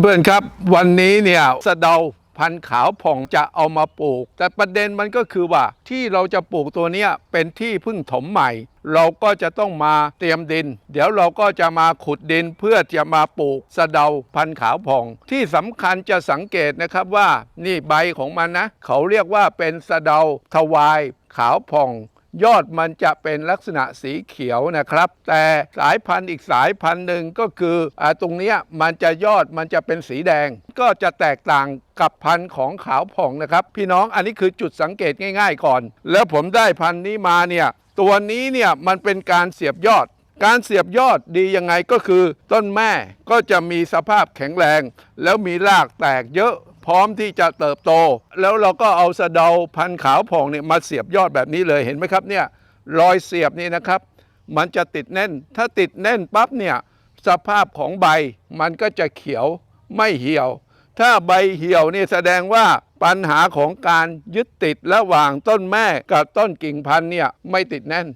เพื่อนๆครับวันนี้เนี่ยสะเดาพันธุ์ขาวผ่องจะเอามาปลูก แต่ประเด็นมันก็คือว่าที่เราจะปลูกตัวเนี้ยเป็นที่พึ่งถมใหม่ เราก็จะต้องมาเตรียมดิน เดี๋ยวเราก็จะมาขุดดินเพื่อจะมาปลูกสะเดาพันธุ์ขาวผ่อง ที่สำคัญจะสังเกตนะครับว่านี่ใบของมันนะ เขาเรียกว่าเป็นสะเดาทวายขาวผ่อง ยอดมันจะเป็นลักษณะสีเขียวนะครับ แต่สายพันธุ์อีกสายพันธุ์หนึ่งก็คืออตรงนี้มันจะยอดมันจะเป็นสีแดง ก็จะแตกต่างกับพันธุ์ของขาวผ่องนะครับ พี่น้องอันนี้คือจุดสังเกตง่าย ๆ ก่อน แล้วผมได้พันธุ์นี้มาเนี่ยตัวนี้เนี่ยมันเป็นการเสียบยอด การเสียบยอดดียังไงก็คือ ต้นแม่ก็จะมีสภาพแข็งแรง แล้วมีรากแตกเยอะ พร้อมที่จะเติบโต แล้วเราก็เอาสะเดาพันขาวผ่องเนี่ยมาเสียบยอดแบบนี้เลยเห็นไหมครับเนี่ยรอยเสียบนี่นะครับ มันจะติดแน่น ถ้าติดแน่นปั๊บเนี่ยสภาพของใบมันก็จะเขียวไม่เหี่ยว ถ้าใบเหี่ยวนี่แสดงว่าปัญหาของการยึดติดระหว่างต้นแม่กับต้นกิ่งพันธุ์เนี่ยไม่ติดแน่น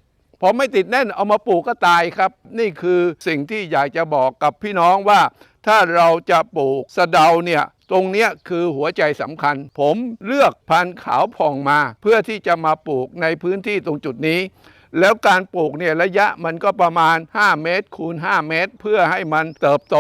พอไม่ติดแน่นเอามาปลูกก็ตายครับ นี่คือสิ่งที่อยากจะบอกกับพี่น้องว่า ถ้าเราจะปลูกสะเดาเนี่ย ตรงเนี้ยคือหัวใจสำคัญ ผมเลือกพันธุ์ขาวผ่องมา เพื่อที่จะมาปลูกในพื้นที่ตรงจุดนี้ แล้วการปลูกเนี่ยระยะมันก็ประมาณ 5 เมตรคูณ 5 เมตร เพื่อให้มันเติบโต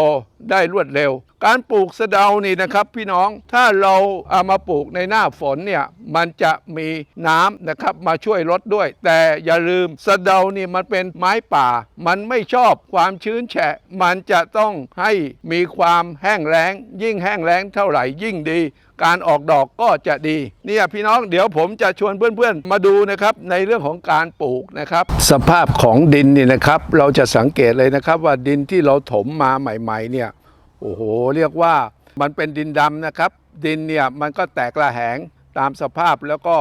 ได้รวดเร็ว การปลูกสะเดานี่นะครับพี่น้องถ้าเราเอามาปลูกในหน้าฝนเนี่ยมันจะมีน้ำนะครับมาช่วยลดด้วย แต่อย่าลืมสะเดานี่มันเป็นไม้ป่า มันไม่ชอบความชื้นแฉะ มันจะต้องให้มีความแห้งแล้ง ยิ่งแห้งแล้งเท่าไหร่ยิ่งดี การออกดอกก็จะดีเนี่ยพี่น้องเดี๋ยวผมจะชวนเพื่อนๆ มาดูนะครับในเรื่องของการปลูกนะครับ สภาพของดินนี่นะครับ เราจะสังเกตเลยนะครับว่าดินที่เราถมมาใหม่ ๆเนี่ย โอ้โห เรียกว่ามันเป็นดินดำนะครับ ดินเนี่ยมันก็แตกระแหงตามสภาพแล้วก็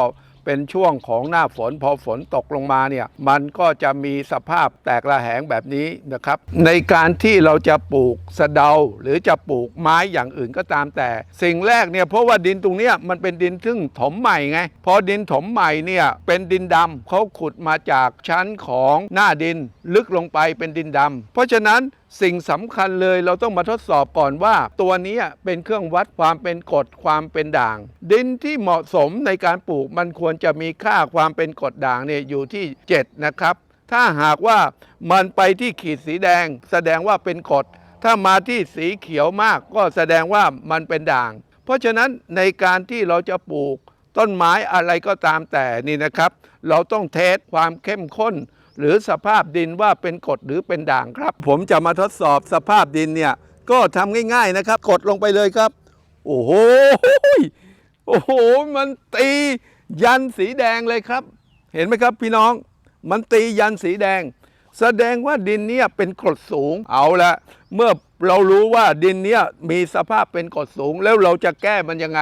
เป็นช่วงของหน้าฝนพอฝนตกลงมาเนี่ยมันก็จะมีสภาพแตกระแหงแบบนี้นะครับ ในการที่เราจะปลูกสะเดาหรือจะปลูกไม้อย่างอื่นก็ตามแต่ สิ่งแรกเนี่ยเพราะว่าดินตรงเนี้ยมันเป็นดินซึ่งถมใหม่ไงพอดินถมใหม่เนี่ยเป็นดินดำเขาขุดมาจากชั้นของหน้าดินลึกลงไปเป็นดินดำเพราะฉะนั้นสิ่งสำคัญเลยเราต้องมาทดสอบก่อนว่า ตัวนี้เป็นเครื่องวัดความเป็นกรดความเป็นด่าง ดินที่เหมาะสมในการปลูกมันควรจะมีค่าความเป็นกรดด่างเนี่ยอยู่ที่ 7 นะครับ ถ้าหากว่ามันไปที่ขีดสีแดง แสดงว่าเป็นกรดถ้ามาที่สีเขียวมากก็แสดงว่ามันเป็นด่าง เพราะฉะนั้นในการที่เราจะปลูกต้นไม้อะไรก็ตามแต่นี่นะครับ เราต้องเทสความเข้มข้น หรือสภาพดินว่าเป็นกรดหรือเป็นด่างครับ ผมจะมาทดสอบสภาพดินเนี่ยก็ทำง่ายๆนะครับ กดลงไปเลยครับ โอ้โหโอ้โห มันตียันสีแดงเลยครับ เห็นไหมครับพี่น้อง มันตียันสีแดง แสดงว่าดินเนี่ยเป็นกรดสูง เอาละ เมื่อเรารู้ว่าดินเนี่ยมีสภาพเป็นกรดสูง แล้วเราจะแก้มันยังไง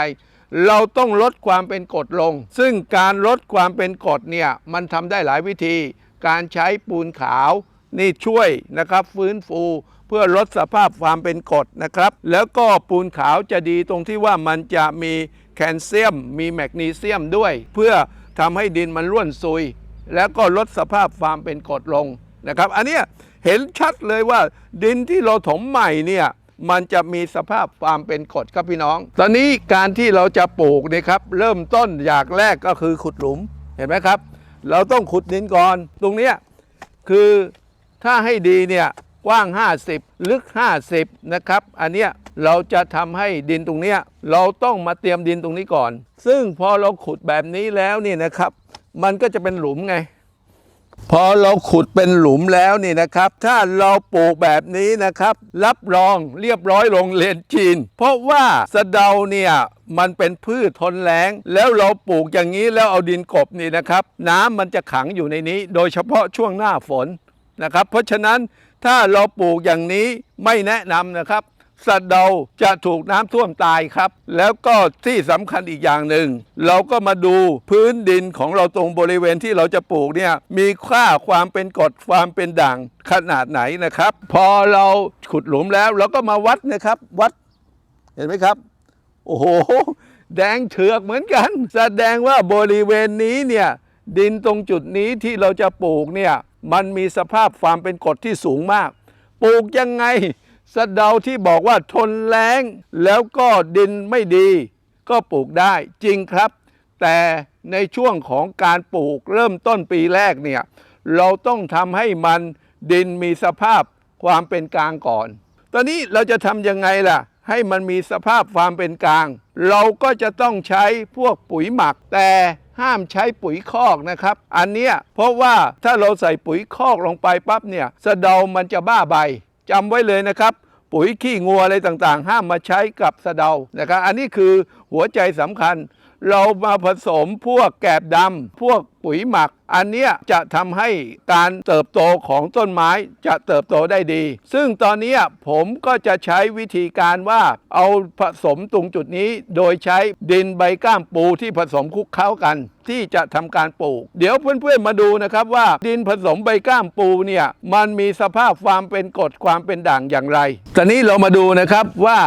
เราต้องลดความเป็นกรดลง ซึ่งการลดความเป็นกรดเนี่ยมันทำได้หลายวิธี การใช้ปูนขาวนี่ช่วยนะครับฟื้นฟูเพื่อลดสภาพความเป็นกรดนะครับ แล้วก็ปูนขาวจะดีตรงที่ว่ามันจะมีแคลเซียม มีแมกนีเซียมด้วย เพื่อทำให้ดินมันร่วนซุย แล้วก็ลดสภาพความเป็นกรดลงนะครับ อันนี้เห็นชัดเลยว่าดินที่เราถมใหม่เนี่ยมันจะมีสภาพความเป็นกรดครับพี่น้อง ตอนนี้การที่เราจะปลูกเนี่ยครับ เริ่มต้นอย่างแรกก็คือขุดหลุมเห็นไหมครับ เราต้องขุดดินก่อน ตรงเนี้ยคือถ้าให้ดีเนี่ยกว้าง 50 ลึก 50 นะครับ อันเนี้ยเราจะทำให้ดินตรงเนี้ยเราต้องมาเตรียมดินตรงนี้ก่อน ซึ่งพอเราขุดแบบนี้แล้วเนี่ยนะครับ มันก็จะเป็นหลุมไง พอเราขุดเป็นหลุมแล้วนี่นะครับ ถ้าเราปลูกแบบนี้นะครับ รับรองเรียบร้อยโรงเรียนจีน เพราะว่าสะเดาเนี่ยมันเป็นพืชทนแล้ง แล้วเราปลูกอย่างนี้แล้วเอาดินกบนี่นะครับ น้ำมันจะขังอยู่ในนี้ โดยเฉพาะช่วงหน้าฝนนะครับ เพราะฉะนั้นถ้าเราปลูกอย่างนี้ไม่แนะนำนะครับ สะเดาจะถูกน้ำท่วมตายครับ แล้วก็ที่สำคัญอีกอย่างหนึ่ง เราก็มาดูพื้นดินของเราตรงบริเวณที่เราจะปลูกเนี่ยมีค่าความเป็นกรดความเป็นด่างขนาดไหนนะครับ พอเราขุดหลุมแล้วเราก็มาวัดนะครับ วัด เห็นไหมครับ โอ้โห แดงเถือกเหมือนกัน แสดงว่าบริเวณนี้เนี่ยดินตรงจุดนี้ที่เราจะปลูกเนี่ยมันมีสภาพความเป็นกรดที่สูงมาก ปลูกยังไง สะเดาที่บอกว่าทนแล้ง แล้วก็ดินไม่ดี ก็ปลูกได้จริงครับ แต่ในช่วงของการปลูกเริ่มต้นปีแรกเนี่ยเราต้องทำให้มันดินมีสภาพความเป็นกลางก่อน ตอนนี้เราจะทำยังไงล่ะ ให้มันมีสภาพความเป็นกลาง เราก็จะต้องใช้พวกปุ๋ยหมัก แต่ห้ามใช้ปุ๋ยคอกนะครับ อันเนี้ยเพราะว่าถ้าเราใส่ปุ๋ยคอกลงไปปั๊บเนี่ยสะเดามันจะบ้าใบ จำไว้เลยนะครับ ปุ๋ยขี้งัวอะไรต่างๆ ห้ามมาใช้กับสะเดานะครับ อันนี้คือหัวใจสำคัญ เรามาผสมพวกแกบดำพวกปุ๋ยหมัก อันเนี้ยจะทำให้การเติบโตของต้นไม้จะเติบโตได้ดี ซึ่งตอนนี้ผมก็จะใช้วิธีการว่าเอาผสมตรงจุดนี้ โดยใช้ดินใบก้ามปูที่ผสมคลุกเคล้ากัน ที่จะทำการปลูก เดี๋ยวเพื่อนๆมาดูนะครับว่า ดินผสมใบก้ามปูเนี่ยมันมีสภาพความเป็นกรดความเป็นด่างอย่างไรตอนนี้เรามาดูนะครับว่า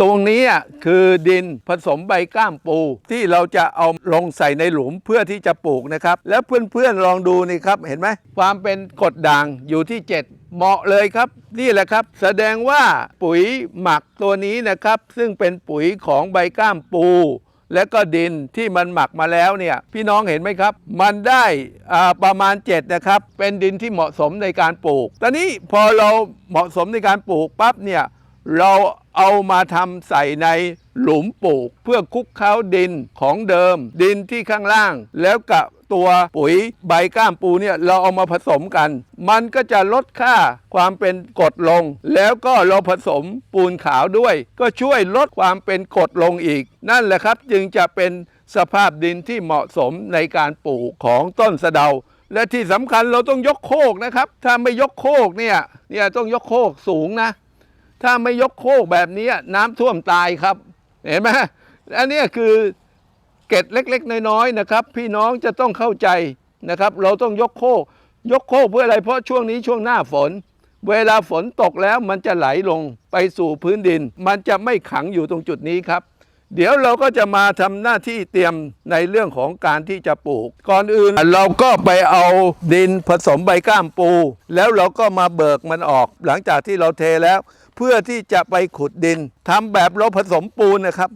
ตรงนี้คือดินผสมใบก้ามปู ที่เราจะเอาลงใส่ในหลุมเพื่อที่จะปลูกนะครับ แล้วเพื่อนๆลองดูนี่ครับเห็นไหมความเป็นกดด่างอยู่ที่ 7เหมาะเลยครับนี่แหละครับ แสดงว่าปุ๋ยหมักตัวนี้นะครับ ซึ่งเป็นปุ๋ยของใบก้ามปู และก็ดินที่มันหมักมาแล้วเนี่ยพี่น้องเห็นไหมครับ มันได้ประมาณ 7 นะครับ เป็นดินที่เหมาะสมในการปลูก ตอนนี้พอเราเหมาะสมในการปลูกปั๊บเนี่ย เราเอามาทำใส่ในหลุมปลูก เพื่อคุกเค้าดินของเดิม ดินที่ข้างล่าง แล้วกับตัวปุ๋ยใบก้ามปูเนี่ยเราเอามาผสมกัน มันก็จะลดค่าความเป็นกรดลง แล้วก็เราผสมปูนขาวด้วย ก็ช่วยลดความเป็นกรดลงอีก นั่นแหละครับจึงจะเป็นสภาพดินที่เหมาะสมในการปลูกของต้นสะเดา และที่สำคัญเราต้องยกโคกนะครับ ถ้าไม่ยกโคกเนี่ยเนี่ยต้องยกโคกสูงนะ ถ้าไม่ยกโคกแบบนี้น้ำท่วมตายครับ เห็นไหมอันนี้คือเกร็ดเล็ก ๆ น้อยๆนะครับ พี่น้องจะต้องเข้าใจนะครับ เราต้องยกโคกยกโคกเพื่ออะไรเพราะช่วงนี้ช่วงหน้าฝน เวลาฝนตกแล้วมันจะไหลลงไปสู่พื้นดิน มันจะไม่ขังอยู่ตรงจุดนี้ครับ เดี๋ยวเราก็จะมาทำหน้าที่เตรียมในเรื่องของการที่จะปลูก ก่อนอื่นเราก็ไปเอาดินผสมใบก้ามปู แล้วเราก็มาเบิกมันออก หลังจากที่เราเทแล้ว เพื่อที่จะไปขุดดินทำแบบเราผสมปูนนะครับ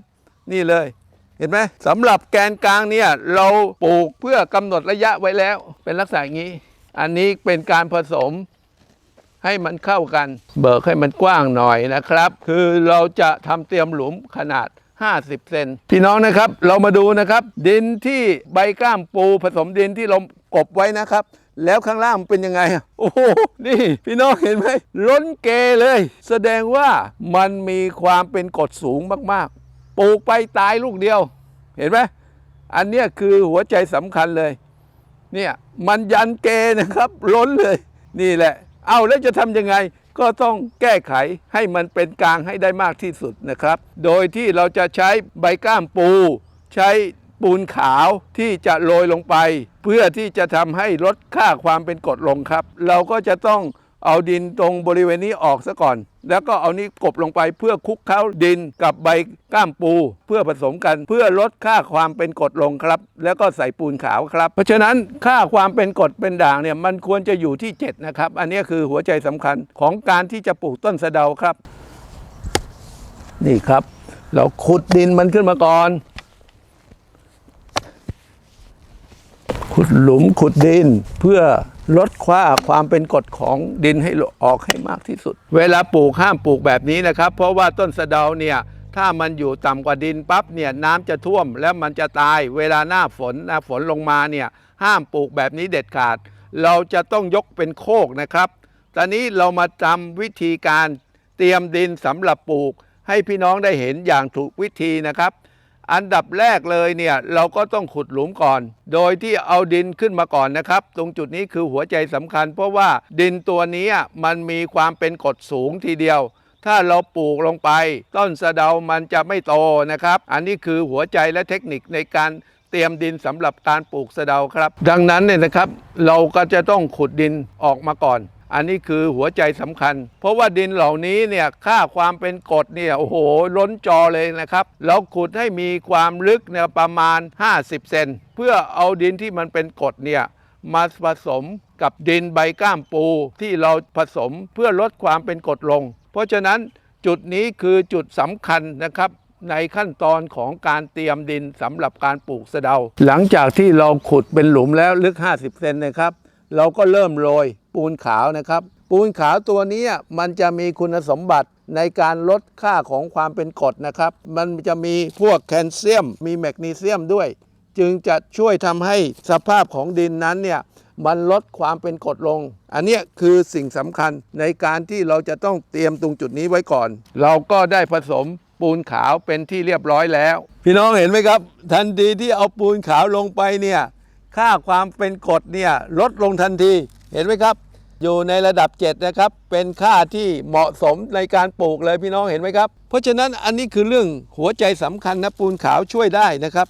นี่เลยเห็นไหมสำหรับแกนกลางเนี่ยเราปลูกเพื่อกำหนดระยะไว้แล้ว เป็นลักษณะอย่างนี้ อันนี้เป็นการผสมให้มันเข้ากัน เบิกให้มันกว้างหน่อยนะครับ คือเราจะทำเตรียมหลุมขนาด 50 เซนพี่น้องนะครับเรามาดูนะครับ ดินที่ใบกล้ามปูผสมดินที่เรากบไว้นะครับ แล้วข้างล่างมันเป็นยังไงอะโอ้โห นี่ พี่น้องเห็นไหมล้นเกเลย แสดงว่ามันมีความเป็นกดสูงมากๆ ปลูกไปตายลูกเดียว เห็นไหมอันเนี้ยคือหัวใจสำคัญเลย เนี่ยมันยันเกนะครับ ล้นเลย นี่แหละ เอาแล้วจะทำยังไง ก็ต้องแก้ไขให้มันเป็นกลางให้ได้มากที่สุดนะครับ โดยที่เราจะใช้ใบก้ามปู ใช้ ปูนขาวที่จะโรยลงไป เพื่อที่จะทำให้ลดค่าความเป็นกรดลงครับ เราก็จะต้องเอาดินตรงบริเวณนี้ออกซะก่อน แล้วก็เอานี้กบลงไปเพื่อคลุกเคล้าดินกับใบก้ามปู เพื่อผสมกันเพื่อลดค่าความเป็นกรดลงครับ แล้วก็ใส่ปูนขาวครับ เพราะฉะนั้นค่าความเป็นกรดเป็นด่างเนี่ยมันควรจะอยู่ที่ 7 นะครับ อันนี้คือหัวใจสำคัญของการที่จะปลูกต้นสะเดาครับ นี่ครับ เราขุดดินมันขึ้นมาก่อน ขุดหลุมขุดดิน เพื่อลดค่าความเป็นกรดของดินให้ออกให้มากที่สุด เวลาปลูกห้ามปลูกแบบนี้นะครับ เพราะว่าต้นสะเดาเนี่ยถ้ามันอยู่ต่ำกว่าดินปั๊บเนี่ยน้ำจะท่วมแล้วมันจะตาย เวลาหน้าฝนหน้าฝนลงมาเนี่ยห้ามปลูกแบบนี้เด็ดขาด เราจะต้องยกเป็นโคกนะครับ ตอนนี้เรามาจำวิธีการเตรียมดินสำหรับปลูก ให้พี่น้องได้เห็นอย่างถูกวิธีนะครับ อันดับแรกเลยเนี่ยเราก็ต้องขุดหลุมก่อน โดยที่เอาดินขึ้นมาก่อนนะครับ ตรงจุดนี้คือหัวใจสำคัญ เพราะว่าดินตัวนี้มันมีความเป็นกรดสูงทีเดียว ถ้าเราปลูกลงไป ต้นสะเดามันจะไม่โตนะครับ อันนี้คือหัวใจและเทคนิคในการเตรียมดินสำหรับการปลูกสะเดาครับ ดังนั้นเนี่ยนะครับ เราก็จะต้องขุดดินออกมาก่อน อันนี้คือหัวใจสำคัญ เพราะว่าดินเหล่านี้เนี่ยค่าความเป็นกรดเนี่ยโอ้โหล้นจอเลยนะครับเราขุดให้มีความลึกเนี่ยประมาณ 50 เซนเพื่อเอาดินที่มันเป็นกรดเนี่ยมาผสมกับดินใบก้ามปูที่เราผสมเพื่อลดความเป็นกรดลง เพราะฉะนั้นจุดนี้คือจุดสำคัญนะครับในขั้นตอนของการเตรียมดินสำหรับการปลูกสะเดา หลังจากที่เราขุดเป็นหลุมแล้วลึก 50 เซนนะครับ เราก็เริ่มโรยปูนขาวนะครับ ปูนขาวตัวนี้มันจะมีคุณสมบัติในการลดค่าของความเป็นกรดนะครับ มันจะมีพวกแคลเซียม มีแมกนีเซียมด้วย จึงจะช่วยทำให้สภาพของดินนั้นเนี่ยมันลดความเป็นกรดลง อันนี้คือสิ่งสำคัญในการที่เราจะต้องเตรียมตรงจุดนี้ไว้ก่อน เราก็ได้ผสมปูนขาวเป็นที่เรียบร้อยแล้ว พี่น้องเห็นไหมครับ ทันทีที่เอาปูนขาวลงไปเนี่ย ค่าความเป็นกรดเนี่ยลดลงทันทีเห็นไหมครับ อยู่ในระดับ 7 นะครับ เป็นค่าที่เหมาะสมในการปลูกเลยพี่น้องเห็นไหมครับ เพราะฉะนั้นอันนี้คือเรื่องหัวใจสำคัญนะปูนขาวช่วยได้นะครับ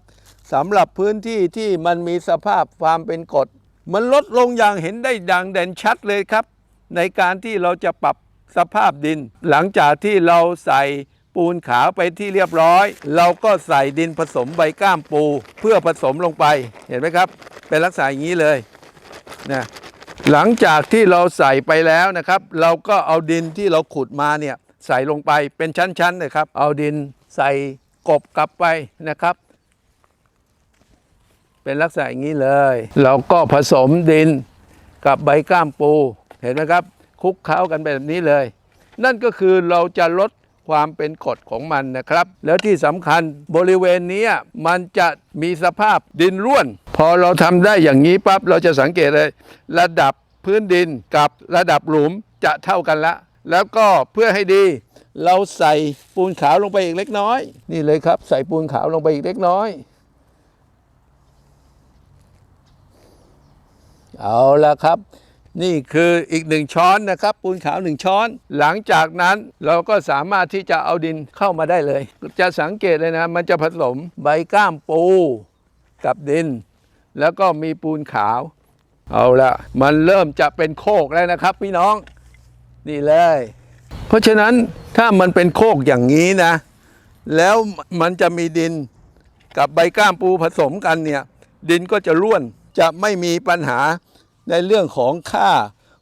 สำหรับพื้นที่ที่มันมีสภาพความเป็นกรดมันลดลงอย่างเห็นได้ดังเด่นชัดเลยครับ ในการที่เราจะปรับสภาพดิน หลังจากที่เราใส่ ปูนขาวไปที่เรียบร้อย เราก็ใส่ดินผสมใบก้ามปู เพื่อผสมลงไปเห็นไหมครับ เป็นลักษณะอย่างนี้เลยนะหลังจากที่เราใส่ไปแล้วนะครับ เราก็เอาดินที่เราขุดมาเนี่ยใส่ลงไปเป็นชั้นๆนะครับ เอาดินใส่กบกลับไปนะครับ เป็นลักษณะอย่างนี้เลย เราก็ผสมดินกับใบก้ามปูเห็นไหมครับคลุกเคล้ากันแบบนี้เลย นั่นก็คือเราจะลด ความเป็นกรดของมันนะครับ แล้วที่สำคัญบริเวณนี้มันจะมีสภาพดินร่วน พอเราทำได้อย่างนี้ปั๊บเราจะสังเกตเลย ระดับพื้นดินกับระดับหลุมจะเท่ากันละ แล้วก็เพื่อให้ดีเราใส่ปูนขาวลงไปอีกเล็กน้อย นี่เลยครับ ใส่ปูนขาวลงไปอีกเล็กน้อย เอาละครับ นี่คืออีกหนึ่งช้อนนะครับ ปูนขาวหนึ่งช้อน หลังจากนั้นเราก็สามารถที่จะเอาดินเข้ามาได้เลย จะสังเกตเลยนะ มันจะผสมใบก้ามปูกับดิน แล้วก็มีปูนขาว เอาละมันเริ่มจะเป็นโคกแล้วนะครับ พี่น้องนี่เลย เพราะฉะนั้นถ้ามันเป็นโคกอย่างนี้นะ แล้วมันจะมีดินกับใบก้ามปูผสมกันเนี่ย ดินก็จะร่วนจะไม่มีปัญหา ในเรื่องของค่า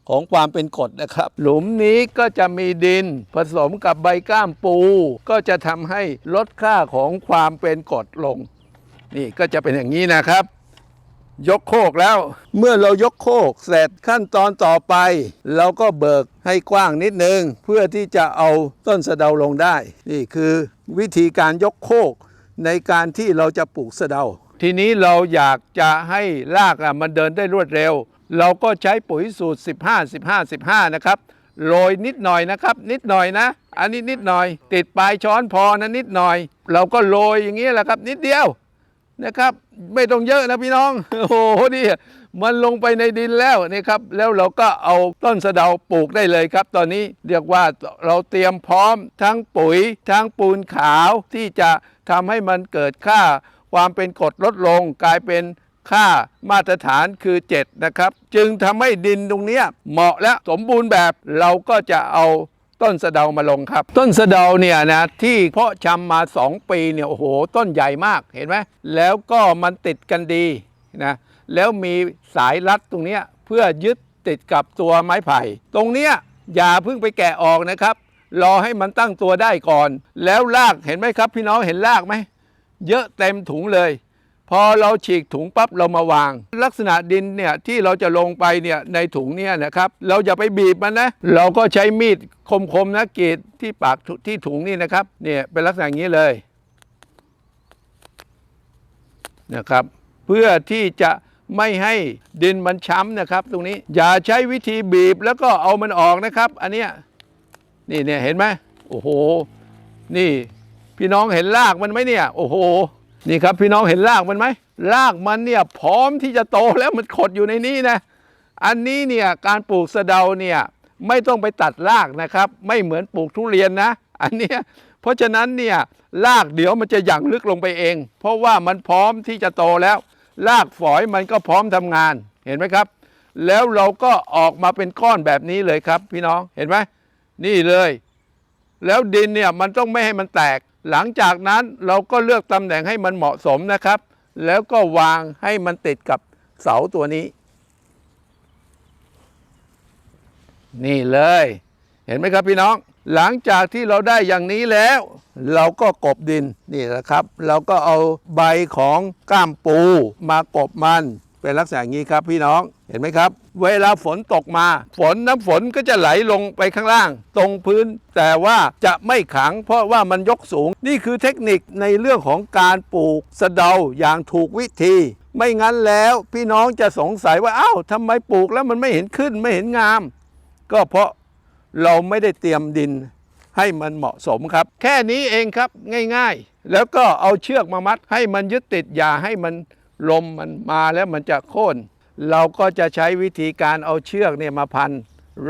ของความเป็นกรดนะครับ หลุมนี้ก็จะมีดินผสมกับใบก้ามปู ก็จะทำให้ลดค่าของความเป็นกรดลง นี่ก็จะเป็นอย่างนี้นะครับ ยกโคกแล้ว เมื่อเรายกโคกเสร็จขั้นตอนต่อไป เราก็เบิกให้กว้างนิดนึง เพื่อที่จะเอาต้นสะเดาลงได้ นี่คือวิธีการยกโคกในการที่เราจะปลูกสะเดา ทีนี้เราอยากจะให้รากอะมันเดินได้รวดเร็ว เราก็ใช้ปุ๋ยสูตร 15 15 15 นะครับโรยนิดหน่อยนะครับ นิดหน่อยนะ อันนี้นิดหน่อย ติดปลายช้อนพอนะนิดหน่อย เราก็โรยอย่างนี้แหละครับ นิดเดียวนะครับ ไม่ต้องเยอะนะพี่น้อง โอ้โหนี่มันลงไปในดินแล้วนี่ครับ แล้วเราก็เอาต้นสะเดาปลูกได้เลยครับ ตอนนี้เรียกว่าเราเตรียมพร้อมทั้งปุ๋ย ทั้งปูนขาวที่จะทำให้มันเกิดค่า ความเป็นกรดลดลงกลายเป็น ค่ามาตรฐานคือ 7 นะครับ จึงทำให้ดินตรงนี้เหมาะและสมบูรณ์แบบเราก็จะเอาต้นสะเดามาลงครับ ต้นสะเดาเนี่ยนะที่เพาะชำมา 2 ปีเนี่ยโอ้โห ต้นใหญ่มากเห็นไหมแล้วก็มันติดกันดีนะแล้วมีสายรัดตรงนี้เพื่อยึดติดกับตัวไม้ไผ่ ตรงเนี้ยอย่าเพิ่งไปแกะออกนะครับ รอให้มันตั้งตัวได้ก่อน แล้วรากเห็นไหมครับ พี่น้องเห็นรากไหมเยอะเต็มถุงเลย พอเราฉีกถุงปั๊บเรามาวาง ลักษณะดินเนี่ยที่เราจะลงไปเนี่ยในถุงเนี่ยนะครับ เราอย่าไปบีบมันนะ เราก็ใช้มีดคมๆนะกรีดที่ปากที่ถุงนี่นะครับเนี่ยเป็นลักษณะอย่างนี้เลยนะครับ เพื่อที่จะไม่ให้ดินมันช้ำนะครับ ตรงนี้อย่าใช้วิธีบีบแล้วก็เอามันออกนะครับ อันเนี้ยนี่เนี่ยเห็นไหมโอ้โห นี่พี่น้องเห็นรากมันไหมเนี่ย โอ้โห นี่ครับพี่น้องเห็นรากมันไหมรากมันเนี่ยพร้อมที่จะโตแล้วมันขดอยู่ในนี้นะ อันนี้เนี่ยการปลูกสะเดาเนี่ยไม่ต้องไปตัดรากนะครับ ไม่เหมือนปลูกทุเรียนนะ อันเนี้ยเพราะฉะนั้นเนี่ยรากเดี๋ยวมันจะหยั่งลึกลงไปเอง เพราะว่ามันพร้อมที่จะโตแล้วรากฝอยมันก็พร้อมทำงานเห็นไหมครับ แล้วเราก็ออกมาเป็นก้อนแบบนี้เลยครับ พี่น้องเห็นไหมนี่เลย แล้วดินเนี่ยมันต้องไม่ให้มันแตก หลังจากนั้นเราก็เลือกตำแหน่งให้มันเหมาะสมนะครับ แล้วก็วางให้มันติดกับเสาตัวนี้ นี่เลย เห็นไหมครับพี่น้อง หลังจากที่เราได้อย่างนี้แล้ว เราก็กบดินนี่แหละครับ เราก็เอาใบของก้ามปูมากบมัน เป็นลักษณะอย่างนี้ครับพี่น้องเห็นไหมครับ เวลาฝนตกมา ฝนน้ำฝนก็จะไหลลงไปข้างล่าง ตรงพื้น แต่ว่าจะไม่ขัง เพราะว่ามันยกสูง นี่คือเทคนิคในเรื่องของการปลูกสะเดาอย่างถูกวิธีไม่งั้นแล้วพี่น้องจะสงสัยว่าอ้าวทำไมปลูกแล้วมันไม่เห็นขึ้นไม่เห็นงาม ก็เพราะเราไม่ได้เตรียมดินให้มันเหมาะสมครับ แค่นี้เองครับง่ายๆ แล้วก็เอาเชือกมามัดให้มันยึดติดอย่าให้มัน ลมมันมาแล้วมันจะโค่นเราก็จะใช้วิธีการเอาเชือกเนี่ยมาพัน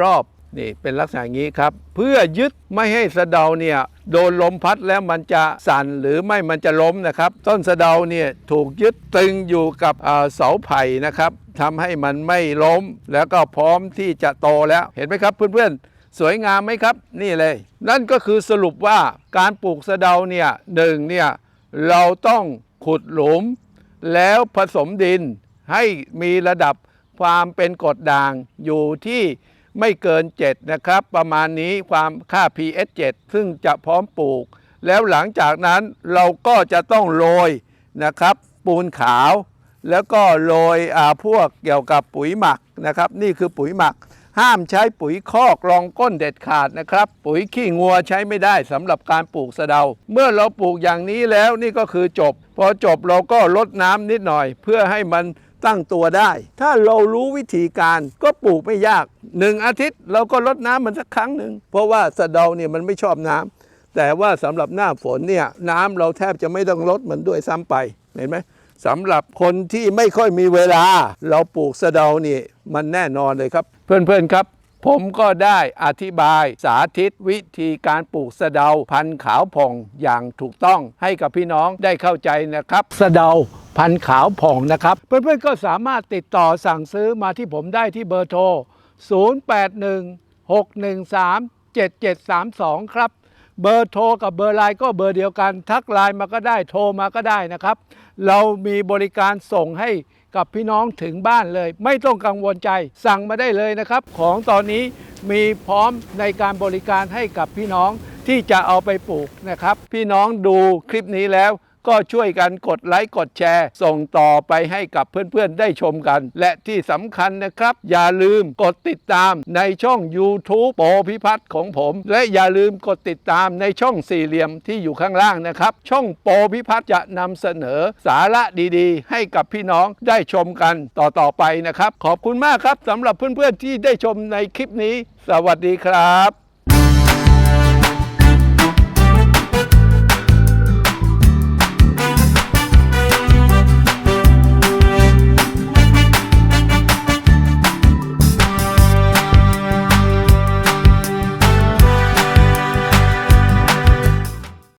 รอบนี่เป็นลักษณะงนี้ครับ เพื่อยึดไม่ให้สะเดาเนี่ยโดนลมพัดแล้วมันจะสั่นหรือไม่มันจะล้มนะครับ ต้นสะเดาเนี่ยถูกยึดตึงอยู่กับเอ่อเสาไผ่นะครับทำให้มันไม่ล้มแล้วก็พร้อมที่จะโตแล้วเห็นไหมครับ เพื่อนๆ สวยงามไหมครับ นี่เลย นั่นก็คือสรุปว่าการปลูกสะเดาเนี่ยหนึ่งเนี่ยเราต้องขุดหลุม แล้วผสมดินให้มีระดับความเป็นกรดด่างอยู่ที่ไม่เกิน 7 นะครับ ประมาณนี้ความค่า pH 7 ซึ่งจะพร้อมปลูก แล้วหลังจากนั้นเราก็จะต้องโรยนะครับ ปูนขาว แล้วก็โรยพวกเกี่ยวกับปุ๋ยหมักนะครับ นี่คือปุ๋ยหมัก ห้ามใช้ปุ๋ยคอกรองก้นเด็ดขาดนะครับ ปุ๋ยขี้งัวใช้ไม่ได้สำหรับการปลูกสะเดา เมื่อเราปลูกอย่างนี้แล้วนี่ก็คือจบ พอจบเราก็ลดน้ำนิดหน่อย เพื่อให้มันตั้งตัวได้ ถ้าเรารู้วิธีการก็ปลูกไม่ยากหนึ่งอาทิตย์เราก็ลดน้ำมันสักครั้งหนึ่งเพราะว่าสะเดาเนี่ยมันไม่ชอบน้ำแต่ว่าสำหรับหน้าฝนเนี่ยน้ำเราแทบจะไม่ต้องลดมันด้วยซ้ำไปเห็นไหมสำหรับคนที่ไม่ค่อยมีเวลา เราปลูกสะเดานี่มันแน่นอนเลยครับ เพื่อนๆครับผมก็ได้อธิบายสาธิตวิธีการปลูกสะเดาพันธุ์ขาวผ่องอย่างถูกต้องให้กับพี่น้องได้เข้าใจนะครับ สะเดาพันธุ์ขาวผ่องนะครับ เพื่อนๆก็สามารถติดต่อสั่งซื้อมาที่ผมได้ที่เบอร์โทร 0816137732 ครับ เบอร์โทรกับเบอร์ไลน์ก็เบอร์เดียวกัน ทักไลน์มาก็ได้โทรมาก็ได้นะครับ เรามีบริการส่งให้ กับพี่น้องถึงบ้านเลย ไม่ต้องกังวลใจสั่งมาได้เลยนะครับ ของตอนนี้มีพร้อมในการบริการให้กับพี่น้องที่จะเอาไปปลูกนะครับ พี่น้องดูคลิปนี้แล้ว ก็ช่วยกันกดไลค์กดแชร์ ส่งต่อไปให้กับเพื่อนๆได้ชมกัน และที่สำคัญนะครับ อย่าลืมกดติดตามในช่อง YouTube โปพิพัฒน์ของผม และอย่าลืมกดติดตามในช่องสี่เหลี่ยมที่อยู่ข้างล่างนะครับ ช่องโปพิพัฒน์จะนำเสนอสาระดีๆ ให้กับพี่น้องได้ชมกันต่อๆไปนะครับ ขอบคุณมากครับสำหรับเพื่อนๆที่ได้ชมในคลิปนี้ สวัสดีครับ